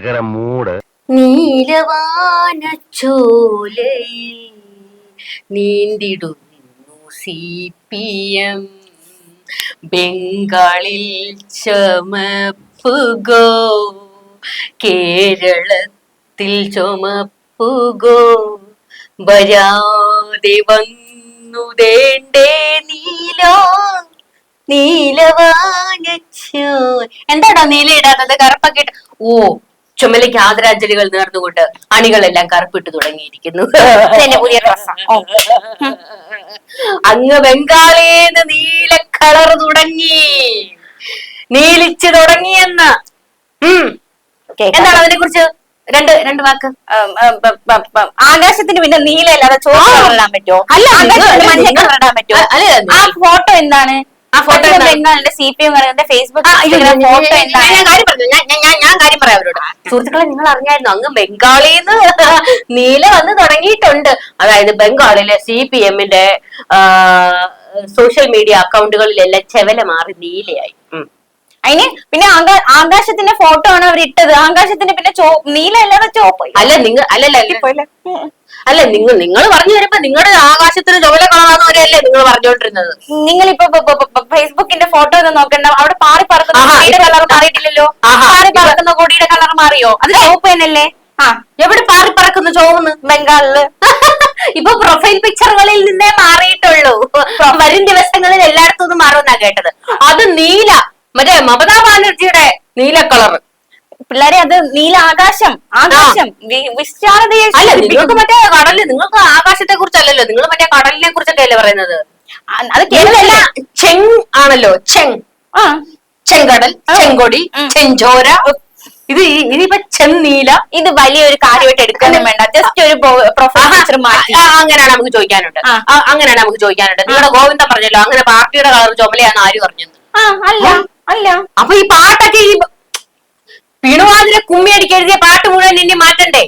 ഭയങ്കര നീലവാന നീലവാനച്ചോലയിൽ നീന്തിടുന്നു സി പി എം. ബംഗാളിൽ ചമപ്പുകോ കേരളത്തിൽ ചുമപ്പുകോ വരാതെ വന്നു വേണ്ടേ നീലോ നീലവാനച്ചോ എന്താടാ നീല ഇടാത്തത്? കറുപ്പൊക്കെ ഓ ചുമലയ്ക്ക് ആദരാഞ്ജലികൾ നേർന്നുകൊണ്ട് അണികളെല്ലാം കറുപ്പിട്ട് തുടങ്ങിയിരിക്കുന്നു. പുതിയ അങ്ങ് ബംഗാളിന്ന് നീല കളർ തുടങ്ങി. നീലിച്ച് തുടങ്ങിയെന്ന്. ഉം. എന്താണ് അതിനെ കുറിച്ച് രണ്ട് രണ്ട് വാക്ക്. ആകാശത്തിന് പിന്നെ നീല അല്ലാതെ ചോദ്യം ഇടാൻ പറ്റുമോ? അല്ല, ആ ഫോട്ടോ എന്താണ്? ആ ഫോട്ടോ? ബംഗാളിന്റെ സി പി എം ഫേസ്ബുക്ക് ഞാൻ- ഞാൻ- ഫോട്ടോ ഞാൻ- കാര്യം പറഞ്ഞു ഞാൻ കാര്യം പറയാം അവരോട്. സുഹൃത്തുക്കളെ നിങ്ങൾ അറിഞ്ഞായിരുന്നു അങ്ങ് ബംഗാളിന്ന് നീല വന്ന് തുടങ്ങിയിട്ടുണ്ട്. അതായത് ബംഗാളിലെ സി പി എമ്മിന്റെ സോഷ്യൽ മീഡിയ അക്കൗണ്ടുകളിലെല്ലാം ചെവല മാറി നീലയായി. അതിന് പിന്നെ ആകാശത്തിന്റെ ഫോട്ടോ ആണ് അവർ ഇട്ടത് ആകാശത്തിന്റെ പിന്നെ നീല അല്ലാതെ ചോപ്പ് അല്ല നിങ്ങൾ അല്ലല്ല അല്ല നിങ്ങൾ നിങ്ങൾ പറഞ്ഞു വരുമ്പോ നിങ്ങളുടെ ആകാശത്തിന് ചുവല കളറാന്ന് വരെയല്ലേ നിങ്ങൾ പറഞ്ഞുകൊണ്ടിരുന്നത് നിങ്ങൾ ഇപ്പൊ ഫേസ്ബുക്കിന്റെ ഫോട്ടോ ഒന്ന് നോക്കണ്ട. അവിടെ പാറി പറക്കുന്ന കൊടിയുടെ കളർ മാറിയിട്ടില്ലല്ലോ. പാറി പറക്കുന്ന കൊടിയുടെ കളർ മാറിയോ? അത് ചോപ്പ് തന്നെയല്ലേ? ആ എവിടെ പാറി പറക്കുന്നു ചോന്ന് ബംഗാളിൽ. ഇപ്പൊ പ്രൊഫൈൽ പിക്ചറുകളിൽ നിന്നേ മാറിയിട്ടുള്ളൂ. വരും ദിവസങ്ങളിൽ എല്ലായിടത്തും മാറുമെന്നാ കേട്ടത്. അത് നീല മറ്റേ മമതാ ബാനർജിയുടെ നീല കളർ പിള്ളേരെ അത് നീല ആകാശം ആകാശം വിശാലതയെ അല്ല നിങ്ങൾക്ക് മറ്റേ കടൽ നിങ്ങൾക്ക് ആകാശത്തെ കുറിച്ചല്ലല്ലോ നിങ്ങൾ മറ്റേ കടലിനെ കുറിച്ചൊക്കെ അല്ലേ പറയുന്നത്? അത് കേരളല്ല ചെങ് ആണല്ലോ. ചെങ്. ആ. ചെങ്കടൽ ചെങ്കൊടി. ചെഞ്ചോര. ഇത് ഇനിയിപ്പോ ചെന്നീല. ഇത് വലിയൊരു കാര്യമായിട്ട് എടുക്കാനും വേണ്ട. ജസ്റ്റ് ഒരു പ്രൊഫസർ മാറ്റി. അങ്ങനെയാണ് നമുക്ക് ചോദിക്കാനുണ്ട്. അങ്ങനെയാണ് നമുക്ക് ചോദിക്കാനുണ്ട്. നിങ്ങളുടെ ഗോവിന്ദ പറഞ്ഞല്ലോ അങ്ങനെ പാർട്ടിയുടെ കളർ ചുമലയാണ് ആര് പറഞ്ഞത് അല്ല അല്ല. അപ്പൊ ഈ പാട്ടൊക്കെ ഈ പിണുവാതിരെ കുമ്മി അടിക്ക് എഴുതിയ പാട്ട് മുഴുവൻ ഇനി മാറ്റണ്ടേ?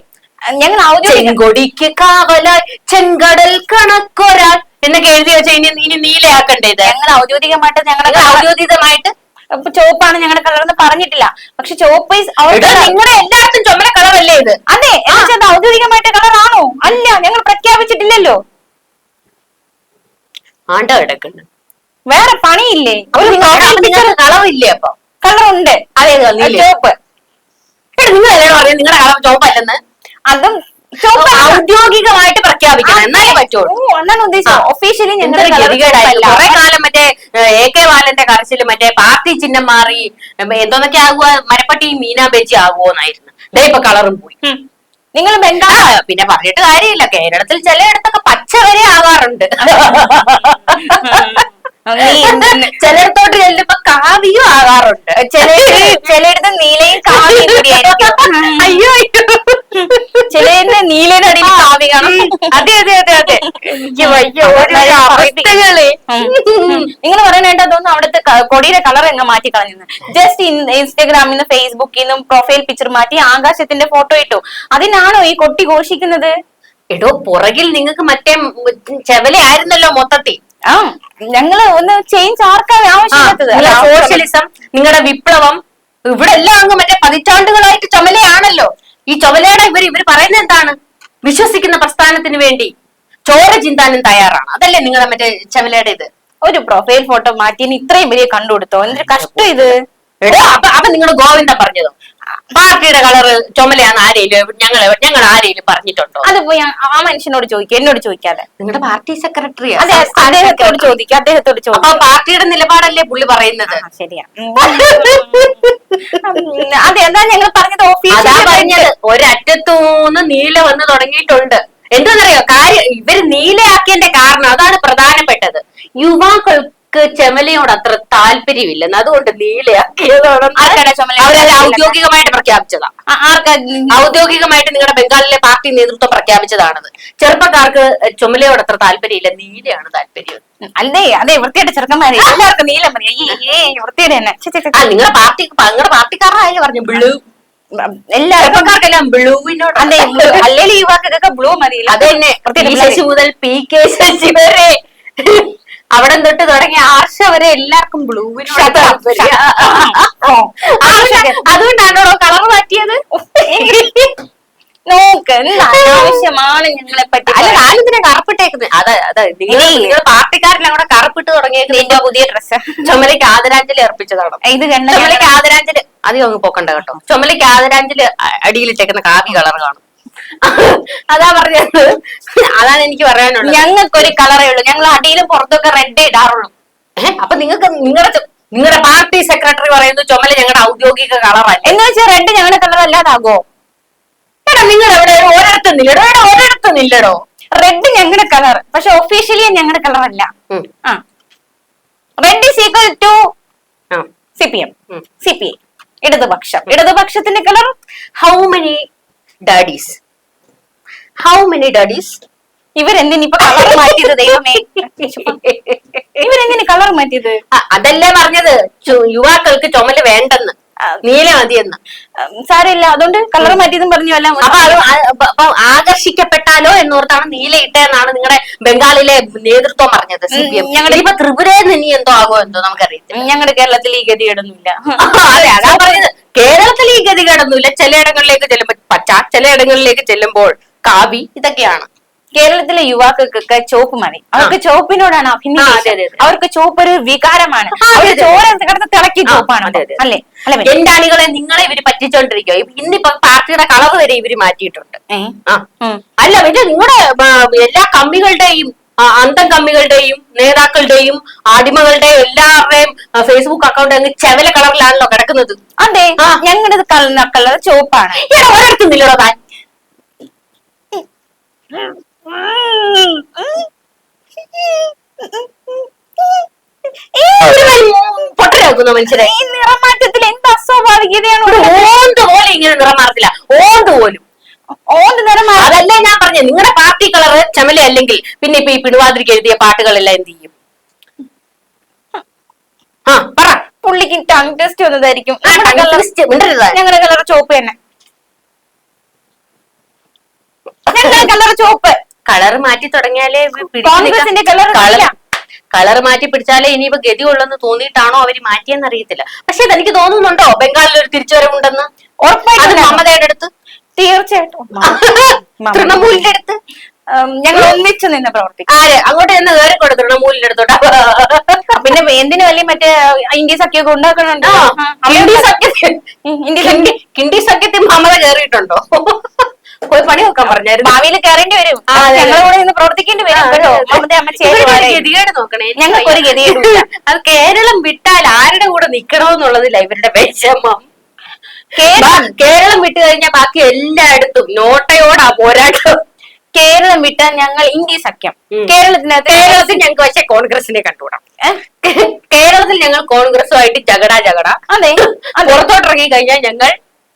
ഞങ്ങൾ ചെങ്കൊടിക്ക് കാവലായി ചെങ്കടൽ കണക്കൊരാൾ എന്നൊക്കെ എഴുതി വെച്ച ഇനി ഇനി നീലയാക്കണ്ടേ ഇത്? ഞങ്ങൾ ഔദ്യോഗികമായിട്ട് ഞങ്ങളുടെ നിങ്ങൾ ഔദ്യോഗികമായിട്ട് ചോപ്പാണ് ചുവപ്പാണ് ഞങ്ങളുടെ കളർ എന്ന് പറഞ്ഞിട്ടില്ല. പക്ഷെ ചുവപ്പ് colour. നിങ്ങളുടെ എല്ലായിടത്തും ചുമല കളറല്ലേ ഇത്? അതെ എന്താ അത് ഔദ്യോഗികമായിട്ട് കളർ ആണോ അല്ല ഞങ്ങൾ പ്രഖ്യാപിച്ചിട്ടില്ലല്ലോ. ആണ്ട കിടക്കുന്നു. വേറെ പണിയില്ലേ? കളറില്ലേ അപ്പൊ? കളർ ഉണ്ട് അതെ ചോപ്പ് ചുവപ്പ്. നിങ്ങൾ അല്ലേ പറയും നിങ്ങളുടെ കളർ അല്ലെന്ന്. അതും ഔദ്യോഗികമായിട്ട് പ്രഖ്യാപിക്കണം. എന്നാലേ പറ്റുള്ളൂ. ഉദ്ദേശിച്ചത്. ഒഫീഷ്യലി ഞങ്ങളുടെ കുറെ കാലം മറ്റേ എ കെ ബാലന്റെ കരച്ചിൽ മറ്റേ പാർട്ടി ചിഹ്നം മാറി എന്തോന്നൊക്കെ ആകുക മരപ്പട്ടി മീനാ ബജി ആകുമോന്നായിരുന്നു ദേ ഇപ്പൊ കളറും പോയി. നിങ്ങൾ ബംഗാൾ പിന്നെ പറഞ്ഞിട്ട് കാര്യമില്ല. കേരളത്തിൽ ചിലയിടത്തൊക്കെ പച്ച വരെ ആവാറുണ്ട് ചിലയിടത്തോട്ട് ചെല്ലുമ്പോ കാവിയും ആകാറുണ്ട് ചിലയിടത്ത് ചിലയിടത്ത് നീലയും കാവിയും കൂടിയായിരിക്കും അയ്യോ. ചിലയിടത്ത് നീലയുടെ അടിയിൽ കാവി കാണും. അതെ അതെ അതെ അതെ. നിങ്ങൾ പറയുന്നതായിട്ട് അതൊന്നും അവിടുത്തെ കൊടിയുടെ കളർ എങ്ങനെ മാറ്റി കളഞ്ഞു ജസ്റ്റ് ഇൻസ്റ്റഗ്രാമിൽ നിന്ന് ഫേസ്ബുക്കിൽ നിന്നും പ്രൊഫൈൽ പിക്ചർ മാറ്റി ആകാശത്തിന്റെ ഫോട്ടോ ഇട്ടു. അതിനാണോ ഈ കൊട്ടി ഘോഷിക്കുന്നത്? എടോ പുറകിൽ നിങ്ങൾക്ക് മറ്റേ ചെവലയായിരുന്നല്ലോ മൊത്തത്തിൽ. ആ ഞങ്ങൾ ഒന്ന് ചേഞ്ച് ആർക്കാണ് ആവശ്യമില്ലാത്തത് സോഷ്യലിസം നിങ്ങളുടെ വിപ്ലവം ഇവിടെ എല്ലാം അങ്ങ് മറ്റേ പതിറ്റാണ്ടുകളായിട്ട് ചുമലയാണല്ലോ. ഈ ചുമലയുടെ ഇവർ ഇവർ പറയുന്നത് എന്താണ്? വിശ്വസിക്കുന്ന പ്രസ്ഥാനത്തിന് വേണ്ടി ചോര ചിന്താനും തയ്യാറാണ്. അതല്ലേ നിങ്ങളുടെ മറ്റേ ചുമലയുടെ ഇത്? ഒരു പ്രൊഫൈൽ ഫോട്ടോ മാറ്റി ഇത്രയും വലിയ കണ്ടുകൊടുത്തോ എന്തൊരു കഷ്ടം ഇത്. എടോ അപ്പൊ അപ്പൊ നിങ്ങൾ ഗോവിന്ദ പറഞ്ഞതോ. പാർട്ടിയുടെ കളറ് ചുമലയാന്ന് ആരെയും ഞങ്ങൾ ഞങ്ങൾ ആരെയും പറഞ്ഞിട്ടുണ്ടോ? അത് പോയി ആ- ആ മനുഷ്യനോട് ചോദിക്കും എന്നോട് ചോദിക്കാതെ. നിങ്ങളുടെ പാർട്ടി സെക്രട്ടറി അതെ അദ്ദേഹത്തോട് ചോദിക്കും അദ്ദേഹത്തോട് അപ്പൊ ചോദിക്കും പാർട്ടിയുടെ നിലപാടല്ലേ പുള്ളി പറയുന്നത്? ആ, ശരിയാ. ഉം. ഉം, അതെ എന്താ ഞങ്ങൾ പറഞ്ഞത് അതാ ഓഫീസിൽ പറഞ്ഞത്. ഒരറ്റത്തൂന്ന് നീല വന്ന് തുടങ്ങിയിട്ടുണ്ട്. എന്താണെന്നറിയോ കാര്യം ഇവർ നീലയാക്കിയതിന്റെ കാരണം അതാണ് പ്രധാനപ്പെട്ടത്. യുവാക്കൾക്ക് ചെമലയോട് അത്ര താല്പര്യമില്ലെന്ന്. അതുകൊണ്ട് നീലയാക്കിയതാണ്. ഔദ്യോഗികമായിട്ട് പ്രഖ്യാപിച്ചതാണ് ഔദ്യോഗികമായിട്ട് നിങ്ങളുടെ ബംഗാളിലെ പാർട്ടി നേതൃത്വം പ്രഖ്യാപിച്ചതാണത്. ചെറുപ്പക്കാർക്ക് ചുമലയോട് അത്ര താല്പര്യമില്ല. നീലയാണ് താല്പര്യം. അല്ലേ? അതെ വൃത്തിയുടെ ചെറുക്കന്മാരെ. എല്ലാവർക്കും നീലം മതി. വൃത്തിയുടെ തന്നെ. നിങ്ങളുടെ പാർട്ടി നിങ്ങളുടെ പാർട്ടിക്കാരായാലും പറഞ്ഞു ബ്ലൂ. ചെറുപ്പക്കാർക്കെല്ലാം ബ്ലൂവിനോട് അതെ അല്ലെങ്കിൽ യുവാക്കൾക്കൊക്കെ ബ്ലൂ മതിയില്ല. അത് തന്നെ മുതൽ പി കെ ശശി വരെ അവിടെ തൊട്ട് തുടങ്ങിയ ആർഷ വരെ എല്ലാവർക്കും ബ്ലൂവിനോട് അതുകൊണ്ടാണോ കളർ മാറ്റിയത്? നിനക്ക് എന്ത് അനാവശ്യമാണ് ഞങ്ങളെ പറ്റി അല്ല ഞാനിതിനെ കറുപ്പിട്ടേക്കുന്നത് അതെ അതെ നിങ്ങൾ പാർട്ടിക്കാരെല്ലാം കൂടെ കറുപ്പിട്ട് തുടങ്ങിയത് നിന്റെ പുതിയ ഡ്രസ് ചുമലയ്ക്ക് ആദരാഞ്ജലി അർപ്പിച്ചതാണ്. ഇത് ചുമലയ്ക്ക് ആദരാഞ്ജലി അധികം അങ്ങ് പോക്കണ്ട കേട്ടോ. ചുമലയ്ക്ക് ആദരാഞ്ജലി അടിയിലിട്ടേക്കുന്ന കാവി കളർ കാണും. അതാ പറഞ്ഞത്. അതാണ് എനിക്ക് പറയാനുള്ളത്. ഞങ്ങൾക്കൊരു കളറേ ഉള്ളൂ. ഞങ്ങൾ അടിയിലും പുറത്തൊക്കെ റെഡേ ഇടാറുള്ളൂ. ഏഹ് അപ്പൊ നിങ്ങൾക്ക് നിങ്ങളുടെ നിങ്ങളുടെ പാർട്ടി സെക്രട്ടറി പറയുന്നു ചുമല ഞങ്ങളുടെ ഔദ്യോഗിക കളറാണ് എന്ന് വെച്ചാൽ റെഡ് ഞങ്ങളുടെ കളർ അല്ലാതാകോ? എടാ നിങ്ങൾ എവിടെ ഒരിടത്തും നില്ലടോ. എടാ ഒരിടത്തും നില്ലടോ. റെഡ് ഞങ്ങളുടെ കളർ പക്ഷെ ഒഫീഷ്യലി ഞങ്ങളുടെ കളർ അല്ല. ആ. Red is equal to. C P M C P I ഇടതുപക്ഷം. ഇടതുപക്ഷത്തിന്റെ colour how many daddies how many daddies ഇവരെന്തിനിപ്പൊ colour മാറ്റിയത് ദൈവമേ? ഇവരെന്തിന് കളർ മാറ്റിയത്? അതല്ലേ പറഞ്ഞത്. യുവാക്കൾക്ക് ചുമൽ വേണ്ടെന്ന്. നീല മതിയെന്ന്. സാരമില്ല. അതുകൊണ്ട് കളർ മാറ്റിയതും പറഞ്ഞു അല്ല അപ്പൊ ആകർഷിക്കപ്പെട്ടാലോ എന്നോർത്താണ് നീല ഇട്ടെന്നാണ് നിങ്ങളുടെ ബംഗാളിലെ നേതൃത്വം പറഞ്ഞത് ഞങ്ങളുടെ- ഇപ്പൊ ത്രിപുരയിൽ നിന്ന് ഇനി എന്തോ ആകോ എന്തോ നമുക്കറിയത്തില്ല. ഞങ്ങളുടെ കേരളത്തിൽ ഈ ഗതികേടൊന്നുമില്ല. അതെ അതാ പറഞ്ഞത്. കേരളത്തിൽ ഈ ഗതികേടൊന്നുമില്ല. ചിലയിടങ്ങളിലേക്ക് ചെല്ലുമ്പോൾ പച്ച ചിലയിടങ്ങളിലേക്ക് ചെല്ലുമ്പോൾ കാവി ഇതൊക്കെയാണ്. കേരളത്തിലെ യുവാക്കൾക്കൊക്കെ ചോപ്പ് മതി. അവർക്ക് ചോപ്പിനോടാണ് അഭിനയം. അവർക്ക് ചോപ്പ് ഒരു വികാരമാണ്. ചോര കിടന്ന് തിളക്കി ചോപ്പാണ്. അല്ലേ? എന്റെ അണികളെ നിങ്ങളെ ഇവർ പറ്റിച്ചോണ്ടിരിക്കുക ഇന്നിപ്പോ പാർട്ടിയുടെ കളവ് വരെ ഇവർ മാറ്റിയിട്ടുണ്ട്. അല്ല പിന്നെ നിങ്ങളുടെ എല്ലാ കമ്മികളുടെയും അന്തം കമ്മികളുടെയും നേതാക്കളുടെയും അടിമകളുടെയും എല്ലാവരുടെയും ഫേസ്ബുക്ക് അക്കൗണ്ട് അങ്ങ് ചെവല കളറിലാണല്ലോ കിടക്കുന്നത്. അതെ. ഞങ്ങളുടെ കളർ ചോപ്പാണ്. ഒരിടത്തും താൻ പൊട്ടരാക്കുന്നു മനുഷ്യരെ. ഈ നിറമാറ്റത്തിൽ എന്ത് അസ്വാഭാവികതയാണ്? ഓന്ത് പോലും ഇങ്ങനെ നിറം മാറത്തില്ല ഓന്ത് പോലും. ഓന്ത് നിറം അതല്ലേ ഞാൻ പറഞ്ഞത്. നിങ്ങളുടെ പാർട്ടി കളർ ചമല അല്ലെങ്കിൽ പിന്നെ ഇപ്പൊ ഈ പിടുവാതിരിക്ക് എഴുതിയ പാട്ടുകളെല്ലാം എന്ത് ചെയ്യും? ആ പറ. പുള്ളിക്ക് ടങ് ടെസ്റ്റ് വന്നതായിരിക്കും. ഞങ്ങളുടെ കളർ ചോപ്പ് തന്നെ ഞങ്ങളുടെ കളർ ചോപ്പ് കളർ മാറ്റി തുടങ്ങിയാലേ കോൺഗ്രസിന്റെ ഇല്ല. കളർ മാറ്റി പിടിച്ചാലേ ഇനിയിപ്പോ ഗതി ഉള്ളെന്ന് തോന്നിയിട്ടാണോ അവർ മാറ്റിയെന്ന് അറിയത്തില്ല. പക്ഷെ തനിക്ക് തോന്നുന്നുണ്ടോ? ബംഗാളിൽ ഒരു തിരിച്ചുവരവുണ്ടെന്ന്? ഉറപ്പായിട്ടും മമതയുടെ അടുത്ത്? തീർച്ചയായിട്ടും തൃണമൂലിന്റെ അടുത്ത്? ഞങ്ങൾ ഒന്നിച്ചു നിന്ന് പ്രവർത്തിക്കും. ആര്? അങ്ങോട്ട് എന്ന് കയറിക്കൊടു തൃണമൂലിന്റെ അടുത്തോട്ട്. പിന്നെ എന്തിനു വലിയ മറ്റേ ഇന്ത്യ സഖ്യമൊക്കെ ഉണ്ടാക്കണുണ്ടോ. ഇന്ത്യ സഖ്യത്തിൽ ഇന്ത്യ കിണ്ടി സഖ്യത്തിൽ മമത കയറിയിട്ടുണ്ടോ പോയി പണി നോക്കാൻ പറഞ്ഞായിരുന്നു. ഭാവിയിൽ കയറേണ്ടി വരും. ഞങ്ങളുടെ കൂടെ നിന്ന് പ്രവർത്തിക്കേണ്ടി വരും കേട്ടോ. ഒരു ഗതികേട് നോക്കണേ. ഞങ്ങൾക്കൊരു വയ്യ. ഗതികേടുമില്ല. അത് കേരളം വിട്ടാൽ ആരുടെ കൂടെ നിക്കണമെന്നുള്ളതില്ല ഇവരുടെ വിഷമം. കേരളം വിട്ടു കഴിഞ്ഞാൽ ബാക്കി എല്ലായിടത്തും നോട്ടയോടാ പോരാട്ടം. കേരളം വിട്ടാൽ ഞങ്ങൾ ഇന്ത്യ സഖ്യം. കേരളത്തിനകത്ത് കേരളത്തിൽ ഞങ്ങൾക്ക് പക്ഷെ കോൺഗ്രസിനെ കണ്ടുകൂടാം. കേരളത്തിൽ ഞങ്ങൾ കോൺഗ്രസുമായിട്ട് ജഗട ജഗട അതെ. പുറത്തോട്ടിറങ്ങി കഴിഞ്ഞാൽ ഞങ്ങൾ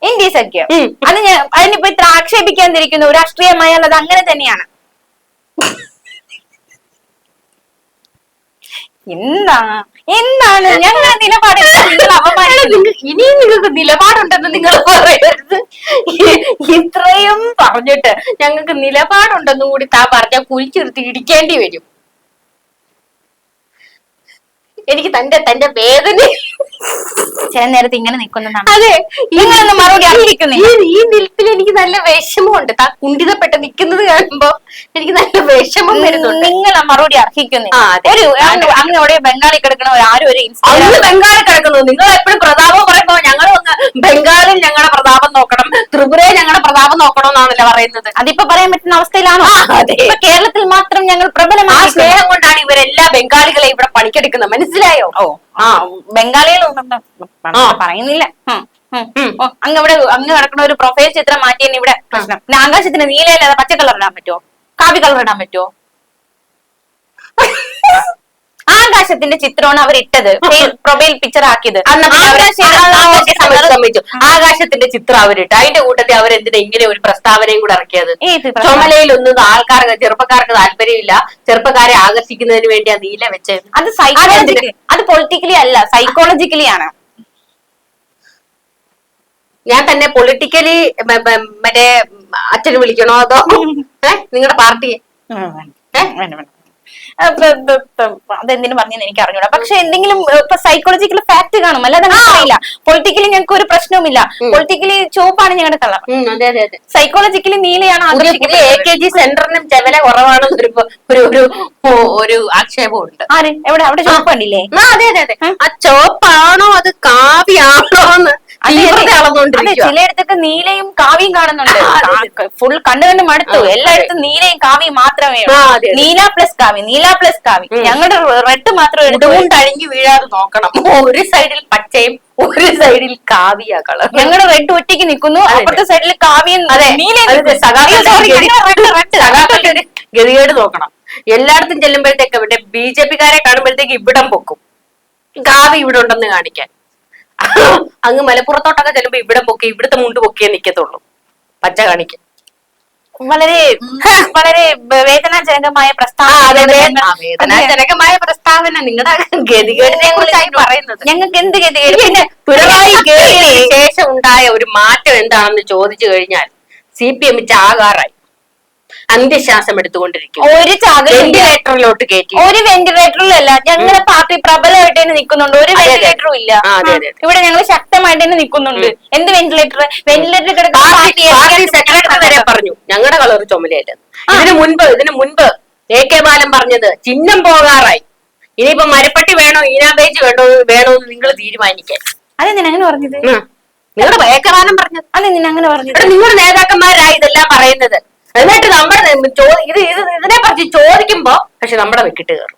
ഇന്ത്യ സഖ്യം. അത് ഞാൻ അതിനിപ്പോ ഇത്ര ആക്ഷേപിക്കാതിരിക്കുന്നു രാഷ്ട്രീയമായാൽ അത് അങ്ങനെ തന്നെയാണ്. എന്താ? എന്താണ്? ഞങ്ങൾ നിലപാട് ഇനിയും നിങ്ങൾക്ക് നിലപാടുണ്ടെന്ന് നിങ്ങൾ പറയരുത്. ഇത്രയും പറഞ്ഞിട്ട് ഞങ്ങൾക്ക് നിലപാടുണ്ടെന്നും കൂടി താ പറഞ്ഞാൽ കുഴിച്ചിരുത്തി ഇടിക്കേണ്ടി വരും. എനിക്ക് തന്റെ തന്റെ വേദന ചില നേരത്തെ ഇങ്ങനെ നിൽക്കുന്നതാണ് അതെ ഇങ്ങനെ മറുപടി അർഹിക്കുന്നില്ല. ഈ ഈ നിൽപ്പിൽ എനിക്ക് നല്ല വിഷമമുണ്ട് താ കുണ്ടിതപ്പെട്ട് നിൽക്കുന്നത് കാണുമ്പോ എനിക്ക് നല്ല വിഷമം വരുന്നുണ്ട്. നിങ്ങൾ മറുപടി അർഹിക്കുന്നു. ഒരു അങ്ങ് അവിടെ ബംഗാളി കിടക്കണ ആരും ഒരു ഇൻസ്റ്റാഗ്രാം ബംഗാളി ബംഗാളിൽ കിടക്കുന്നു. നിങ്ങൾ എപ്പോഴും പ്രതാപം പറയുമ്പോ ഞങ്ങൾ ബംഗാളിൽ ഞങ്ങളുടെ പ്രതാപം നോക്കണം. ത്രിപുരയിൽ ഞങ്ങളുടെ പ്രതാപം നോക്കണം എന്നാണല്ലോ പറയുന്നത്. അതിപ്പോ പറയാൻ പറ്റുന്ന അവസ്ഥയിലാണോ? ഇപ്പൊ കേരളത്തിൽ മാത്രം ഞങ്ങൾ പ്രബലമായ സ്നേഹം കൊണ്ടാണ് ഇവരെല്ലാ ബംഗാളികളെ ഇവിടെ പണിക്കെടുക്കുന്നത്. മനസ്സിലായോ? ഓ ആ. ബംഗാളികൾ. പറയുന്നില്ല. അങ്ങ് ഇവിടെ അങ്ങ് കിടക്കുന്ന ഒരു പ്രൊഫൈൽ ചിത്രം മാറ്റിയെന്ന് ഇവിടെ പ്രശ്നം ആകാശത്തിന് നീലയില്ലാതെ പച്ച കളർ ഇടാൻ പറ്റുമോ? കാവി കളർ ഇടാൻ പറ്റുമോ ആകാശത്തിന്റെ ചിത്രമാണ് അവർ ഇട്ടത്. പ്രൊഫൈൽ പിക്ചർ ആക്കിയത്. ആകാശത്തിന്റെ ചിത്രം അവരിട്ട് അതിന്റെ കൂട്ടത്തിൽ അവരെന്തിനാ ഇങ്ങനെ ഒരു പ്രസ്താവനയും കൂടെ ഇറക്കിയത്? ചുമലയിൽ ഒന്നും ചുമലയിലൊന്നും ആൾക്കാർക്ക് ചെറുപ്പക്കാർക്ക് താല്പര്യമില്ല. ചെറുപ്പക്കാരെ ആകർഷിക്കുന്നതിന് വേണ്ടി ആ നീല വെച്ച് അത് സൈക്കോളജിക്കലി അത് പൊളിറ്റിക്കലി അല്ല സൈക്കോളജിക്കലി ആണ്. ഞാൻ തന്നെ പൊളിറ്റിക്കലി മറ്റേ അച്ഛന് വിളിക്കണോ അതോ? ഏഹ് നിങ്ങളുടെ പാർട്ടിയെ? അതെന്തിനു പറഞ്ഞെന്ന് എനിക്ക് അറിഞ്ഞൂടാ. പക്ഷെ എന്തെങ്കിലും ഇപ്പൊ സൈക്കോളജിക്കൽ ഫാക്ട് കാണും. അല്ലാതെ അറിയില്ല. പൊളിറ്റിക്കലി ഞങ്ങൾക്ക് ഒരു പ്രശ്നവുമില്ല. പൊളിറ്റിക്കലി ചുവപ്പാണ് ഞങ്ങളുടെ കളർ സൈക്കോളജിക്കലി നീലയാണ് എ കെ ജി സെന്ററിനും ചെവല കുറവാണെന്ന് ഒരു ഒരു ഒരു ആക്ഷേപമുണ്ട് ആര്? എവിടെ? അവിടെ ചുവപ്പ് കണ്ടില്ലേ? ആ, അതെ അതെ അതെ. ആ. ചോപ്പാണോ അത് കാവ്യാണോ എന്ന് അതെ ചിലയിടത്തൊക്കെ നീലയും കാവിയും കാണുന്നുണ്ട്. ഫുൾ കണ്ടു കണ്ട് മടുത്തു. എല്ലായിടത്തും നീലയും കാവിയും മാത്രമേ. നീല പ്ലസ് കാവി നീല പ്ലസ് കാവി ഞങ്ങളുടെ റെഡ് മാത്രമേ എടുത്തുകൊണ്ട് അഴിഞ്ഞു വീഴാതെ നോക്കണം. ഒരു സൈഡിൽ പച്ചയും ഒരു സൈഡിൽ കാവിയ കളർ ഞങ്ങളുടെ റെഡ് ഒറ്റയ്ക്ക് നിൽക്കുന്നു. അപ്പുറത്തെ സൈഡിൽ കാവിയും ഗതികേട് നോക്കണം. എല്ലായിടത്തും ചെല്ലുമ്പോഴത്തേക്ക് ഇവിടെ ബി ജെ പിക്കാരെ കാണുമ്പോഴത്തേക്ക് ഇവിടം പൊക്കും. കാവി ഇവിടെ ഉണ്ടെന്ന് കാണിക്കാൻ. അങ്ങ് മലപ്പുറത്തോട്ടൊക്കെ ചെല്ലുമ്പോ ഇവിടെ പൊക്കി ഇവിടുത്തെ മുണ്ട് പൊക്കിയേ നിക്കത്തുള്ളൂ. പച്ച കാണിക്കും. വളരെ വളരെ വേദനാജനകമായ വേദനാജനകമായ പ്രസ്താവന നിങ്ങളുടെ ഗതികേടിനെ കുറിച്ചായി പറയുന്നത്. ഞങ്ങൾക്ക് എന്ത് ഗതികേട്? പിന്നെ പിണറായി ശേഷം ഉണ്ടായ ഒരു മാറ്റം എന്താണെന്ന് ചോദിച്ചു കഴിഞ്ഞാൽ സി പി എം ചാകാറായി അന്ത്യശ്വാസം എടുത്തുകൊണ്ടിരിക്കും. ഒരു വെന്റിലേറ്ററിലോട്ട് കയറ്റി ഒരു വെന്റിലേറ്ററിലല്ല ഞങ്ങളുടെ പാർട്ടി പ്രബലമായിട്ട് തന്നെ നിൽക്കുന്നുണ്ട് ഒരു അതെ, അതെ. വെന്റിലേറ്ററും ഇല്ല. അതെ, അതെ, അതെ. ഇവിടെ ഞങ്ങൾ ശക്തമായിട്ട് തന്നെ നിൽക്കുന്നുണ്ട് എന്ത് വെന്റിലേറ്റർ വെന്റിലേറ്റർ സെക്രട്ടറി വരെ പറഞ്ഞു. ഞങ്ങളുടെ കളർ ചുമലയല്ലെന്ന് ഇതിനു മുൻപ് ഇതിനു മുൻപ് എ കെ ബാലൻ പറഞ്ഞത് ചിഹ്നം പോകാറായി. ഇനിയിപ്പോ മരപ്പട്ടി വേണോ ഈനാബേജ് വേണോ വേണോ എന്ന് നിങ്ങൾ തീരുമാനിക്കാൻ. അതെന്തിനാ അങ്ങനെ പറഞ്ഞത്. നിങ്ങളുടെ ബാലൻ പറഞ്ഞത്. അതെന്തിനാ അങ്ങനെ പറഞ്ഞത്? നിങ്ങളുടെ നേതാക്കന്മാരായി ഇതെല്ലാം പറയുന്നത്. എന്നിട്ട് നമ്മുടെ നേ- ചോ- ഇത് ഇത് ഇതിനെ പറ്റി ചോദിക്കുമ്പോ പക്ഷെ നമ്മുടെ വെക്കിട്ട് കയറും.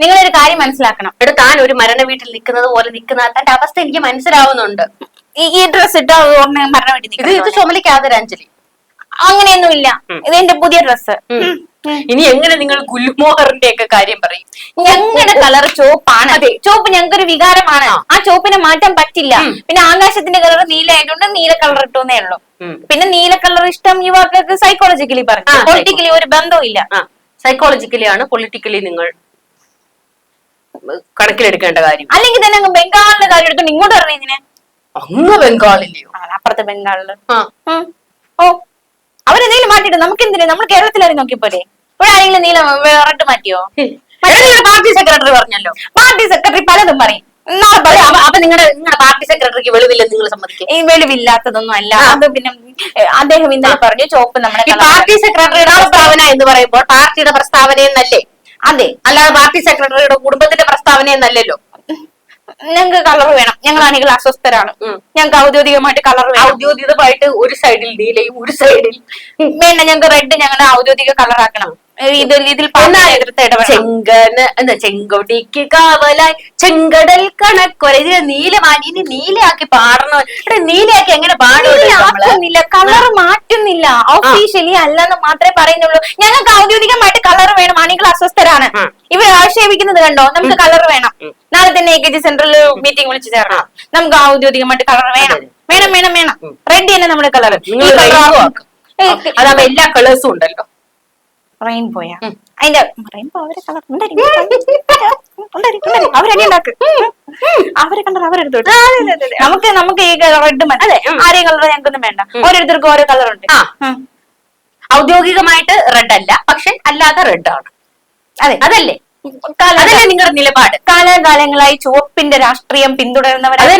നിങ്ങളൊരു കാര്യം മനസ്സിലാക്കണം. ഇവിടെ താൻ ഒരു മരണ വീട്ടിൽ നിൽക്കുന്നത് പോലെ നിൽക്കുന്ന തന്റെ അവസ്ഥ എനിക്ക് മനസ്സിലാവുന്നുണ്ട്. ഈ ഡ്രസ് ഇട്ട് മരണ വീട്ടിൽ ഇത് ഇത് ചുമലിക്കാതെ അഞ്ജലി. അങ്ങനെയൊന്നുമില്ല. ഇത് എന്റെ പുതിയ ഡ്രസ്സ് ഇനി എങ്ങനെ നിങ്ങൾ ഗുൽമോഹറിന്റെ ഒക്കെ കാര്യം പറയും? ഞങ്ങളുടെ കളർ ചോപ്പാണ് അതെ. ഞങ്ങൾക്ക് ഒരു വികാരമാണ്. ആ. ചോപ്പിനെ മാറ്റാൻ പറ്റില്ല. പിന്നെ ആകാശത്തിന്റെ കളർ നീല ആയതുകൊണ്ട് നീല കളർ ഇട്ടുന്നേ ഉള്ളൂ. പിന്നെ നീല കളർ ഇഷ്ടം യുവാക്കൾക്ക് സൈക്കോളജിക്കലി പറഞ്ഞു പൊളിറ്റിക്കലി ഒരു ബന്ധവും ഇല്ല സൈക്കോളജിക്കലി ആണ് പൊളിറ്റിക്കലി നിങ്ങൾ കണക്കിലെടുക്കേണ്ട കാര്യം. അല്ലെങ്കിൽ തന്നെ അങ്ങ് ബംഗാളിന്റെ കാര്യം എടുത്തോണ്ട് ഇങ്ങോട്ട് പറഞ്ഞു ഇതിനെ അങ്ങ് ബംഗാളിലെയോ? അപ്പുറത്തെ ബംഗാളിൽ. ഓ അവരെന്തെങ്കിലും മാറ്റിട്ട് നമുക്ക് എന്തിനാ നമ്മൾ കേരളത്തിലാരും നോക്കിപ്പോലെ ഇവിടെ ആരെങ്കിലും നീല റെഡ് മാറ്റിയോ? പാർട്ടി സെക്രട്ടറി പറഞ്ഞല്ലോ. പാർട്ടി സെക്രട്ടറി പലതും പറയും. അപ്പൊ പറയും അപ്പൊ- നിങ്ങളുടെ നിങ്ങളുടെ പാർട്ടി സെക്രട്ടറിക്ക് വെളിവില്ലെന്ന് നിങ്ങൾ സമ്മതിക്കും ഈ വെളിവില്ലാത്തതൊന്നും അല്ല. അത് പിന്നെ അദ്ദേഹം ഇന്നലെ പറഞ്ഞു ചോപ്പ് നമ്മുടെ പാർട്ടി സെക്രട്ടറിയുടെ പ്രസ്താവന എന്ന് പറയുമ്പോൾ പാർട്ടിയുടെ പ്രസ്താവന എന്നല്ലേ? അതെ. അല്ലാതെ പാർട്ടി സെക്രട്ടറിയുടെ കുടുംബത്തിന്റെ പ്രസ്താവന എന്നല്ലല്ലോ. ഞങ്ങൾക്ക് കളർ വേണം. ഞങ്ങൾ അണികൾ അസ്വസ്ഥരാണ്. ഞങ്ങൾക്ക് ഔദ്യോഗികമായിട്ട് കളർ വേണം. ഔദ്യോഗികമായിട്ട് ഒരു സൈഡിൽ നീലയും ഒരു സൈഡിൽ വേണ്ട ഞങ്ങൾക്ക് റെഡ് ഞങ്ങളുടെ ഔദ്യോഗിക കളർ ആക്കണം ഏ, ഇതിൽ ഇതിൽ ചെങ്കന് എന്താ ചെങ്കൊടിക്ക് കാവലായി. ചെങ്കടൽ കണക്കൊര ഇതിനെ നീലമാനി ഇനി നീലയാക്കി പാടണോ. ഇവിടെ നീലയാക്കി എങ്ങനെ പാടുന്നില്ല കളർ മാറ്റുന്നില്ല. ഒഫീഷ്യലി അല്ലെന്ന് മാത്രമേ പറയുന്നുള്ളൂ. ഞങ്ങൾക്ക് ഔദ്യോഗികമായിട്ട് കളർ വേണം. ആണെങ്കിൽ അസ്വസ്ഥരാണ്. ഇവർ ആക്ഷേപിക്കുന്നത് കണ്ടോ? നമുക്ക് കളർ വേണം. നാളെ തന്നെ എ കെ ജി സെന്ററിൽ മീറ്റിംഗ് വിളിച്ചു ചേർക്കണം നമുക്ക് ഔദ്യോഗികമായിട്ട് കളർ വേണം. വേണം വേണം വേണം. റെഡ് തന്നെ നമ്മുടെ കളർ. അതാവുമ്പോ എല്ലാ കളേഴ്സും ഉണ്ടല്ലോ. റെയിൻബോയാ അതിന്റെ റെയിൻബോ അവരെ കളർ അവരടി ഉണ്ടാക്ക് അവരെ കണ്ടത് അവരെടുത്തോട്ട് നമുക്ക് നമുക്ക് ഈ റെഡ് മതി. ആരെയും കളർ ഞങ്ങൾക്കൊന്നും വേണ്ട. ഓരോരുത്തർക്കും ഓരോ കളർ ഉണ്ട്. ഔദ്യോഗികമായിട്ട് റെഡ് അല്ല പക്ഷെ അല്ലാതെ റെഡ് ആണ്. അതെ. അതല്ലേ? അതല്ലേ നിങ്ങളുടെ നിലപാട്? കാലാകാലങ്ങളായി ചുവപ്പിന്റെ രാഷ്ട്രീയം പിന്തുടരുന്നവരാണ്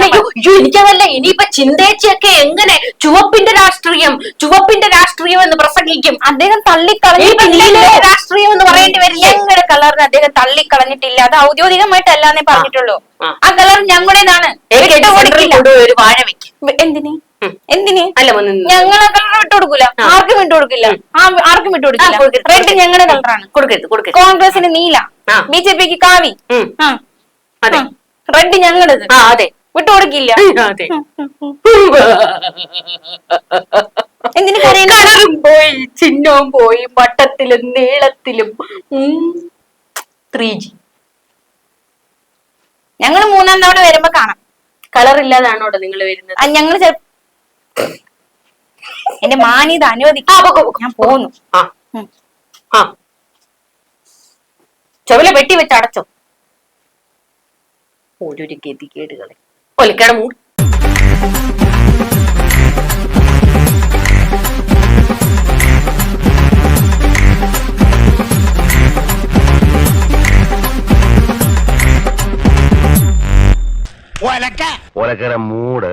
എനിക്കതല്ല ഇനിയിപ്പൊ ചിന്തേച്ചിയൊക്കെ എങ്ങനെ ചുവപ്പിന്റെ രാഷ്ട്രീയം ചുവപ്പിന്റെ രാഷ്ട്രീയം എന്ന് പ്രസംഗിക്കും? അദ്ദേഹം തള്ളിക്കളഞ്ഞിട്ടില്ല. രാഷ്ട്രീയം എന്ന് പറയേണ്ടി വരില്ല. ഞങ്ങളുടെ കളറിന് അദ്ദേഹം തള്ളിക്കളഞ്ഞിട്ടില്ല. അത് ഔദ്യോഗികമായിട്ടല്ലാന്നേ പറഞ്ഞിട്ടുള്ളൂ. ആ. കളർ ഞങ്ങളുടേതാണ്. ഒരു വാഴ വെക്കും. എന്തിന്. എന്തിന്? അല്ല ഞങ്ങൾ കളർ വിട്ടു കൊടുക്കൂല. ആർക്കും വിട്ടു കൊടുക്കില്ല. ആർക്കും വിട്ടു കൊടുക്കില്ല. റെഡ് ഞങ്ങളുടെ കളറാണ് കൊടുക്കരുത് കൊടുക്കരുത്. കോൺഗ്രസിന് നീല. ബി ജെ പിക്ക് കാവി. റെഡ് ഞങ്ങളുടെ അതെ. വിട്ടു കൊടുക്കില്ല. എന്തിന് കളറും പോയി ചിഹ്നവും പോയി വട്ടത്തിലും നീളത്തിലും. Three G. ഞങ്ങൾ മൂന്നാം തവണ വരുമ്പോ കാണാം. കളർ ഇല്ലാതാണോ നിങ്ങൾ വരുന്നത്? ഞങ്ങൾ എന്റെ മാന്യത അനുവദിക്കും. ഞാൻ പോന്നു. ചുവല വെട്ടി വെച്ച് അടച്ചോ. ഓരോരു ഗതികേടുകളെ ഒലിക്കട മൂ ഒലക്കര മൂട്